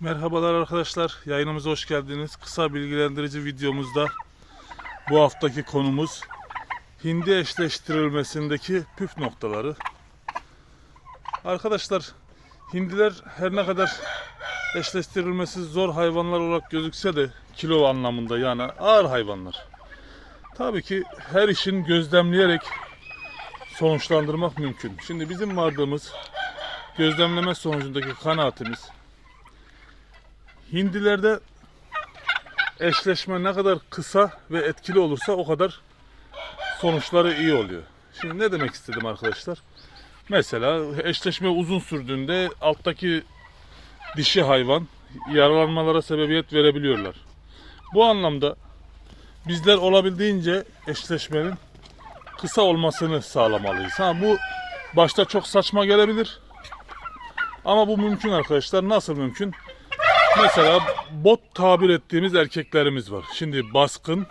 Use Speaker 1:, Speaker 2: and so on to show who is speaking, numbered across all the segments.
Speaker 1: Merhabalar arkadaşlar, yayınımıza hoş geldiniz. Kısa bilgilendirici videomuzda bu haftaki konumuz hindi eşleştirilmesindeki püf noktaları. Arkadaşlar, hindiler her ne kadar eşleştirilmesi zor hayvanlar olarak gözükse de kilo anlamında yani ağır hayvanlar. Tabii ki her işin gözlemleyerek sonuçlandırmak mümkün. Şimdi bizim vardığımız gözlemleme sonucundaki kanaatimiz Hindilerde eşleşme ne kadar kısa ve etkili olursa o kadar sonuçları iyi oluyor. Şimdi ne demek istedim arkadaşlar? Mesela eşleşme uzun sürdüğünde alttaki dişi hayvan yaralanmalara sebebiyet verebiliyorlar. Bu anlamda bizler olabildiğince eşleşmenin kısa olmasını sağlamalıyız. Ha bu başta çok saçma gelebilir. Ama bu mümkün arkadaşlar. Nasıl mümkün? Mesela bot tabir ettiğimiz erkeklerimiz var. Şimdi baskın,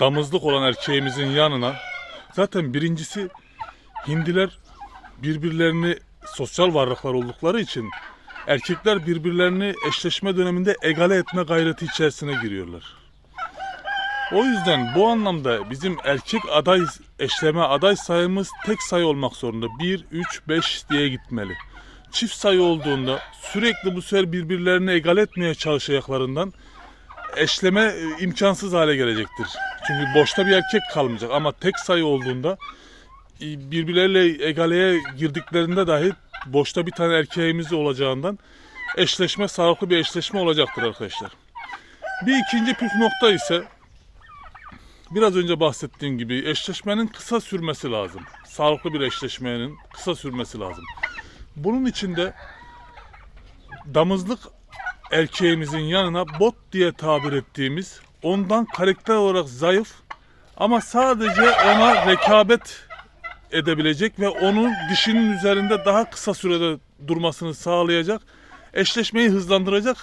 Speaker 1: damızlık olan erkeğimizin yanına zaten birincisi hindiler birbirlerini sosyal varlıklar oldukları için erkekler birbirlerini eşleşme döneminde egale etme gayreti içerisine giriyorlar. O yüzden bu anlamda bizim erkek aday eşleme aday sayımız tek sayı olmak zorunda. 1, 3, 5 diye gitmeli çift sayı olduğunda sürekli bu sefer birbirlerini egal etmeye çalışacaklarından eşleme e, imkansız hale gelecektir. Çünkü boşta bir erkek kalmayacak ama tek sayı olduğunda e, birbirleriyle egaleye girdiklerinde dahi boşta bir tane erkeğimiz olacağından eşleşme sağlıklı bir eşleşme olacaktır arkadaşlar. Bir ikinci püf nokta ise biraz önce bahsettiğim gibi eşleşmenin kısa sürmesi lazım. Sağlıklı bir eşleşmenin kısa sürmesi lazım. Bunun içinde damızlık erkeğimizin yanına bot diye tabir ettiğimiz ondan karakter olarak zayıf ama sadece ona rekabet edebilecek ve onun dişinin üzerinde daha kısa sürede durmasını sağlayacak, eşleşmeyi hızlandıracak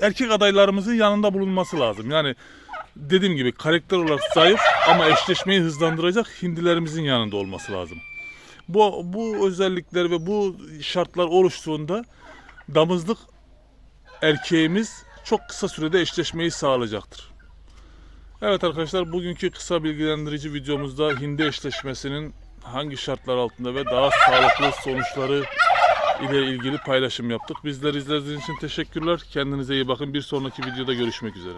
Speaker 1: erkek adaylarımızın yanında bulunması lazım. Yani dediğim gibi karakter olarak zayıf ama eşleşmeyi hızlandıracak hindilerimizin yanında olması lazım. Bu, bu özellikler ve bu şartlar oluştuğunda damızlık erkeğimiz çok kısa sürede eşleşmeyi sağlayacaktır. Evet arkadaşlar bugünkü kısa bilgilendirici videomuzda hindi eşleşmesinin hangi şartlar altında ve daha sağlıklı sonuçları ile ilgili paylaşım yaptık. Bizleri izlediğiniz için teşekkürler. Kendinize iyi bakın. Bir sonraki videoda görüşmek üzere.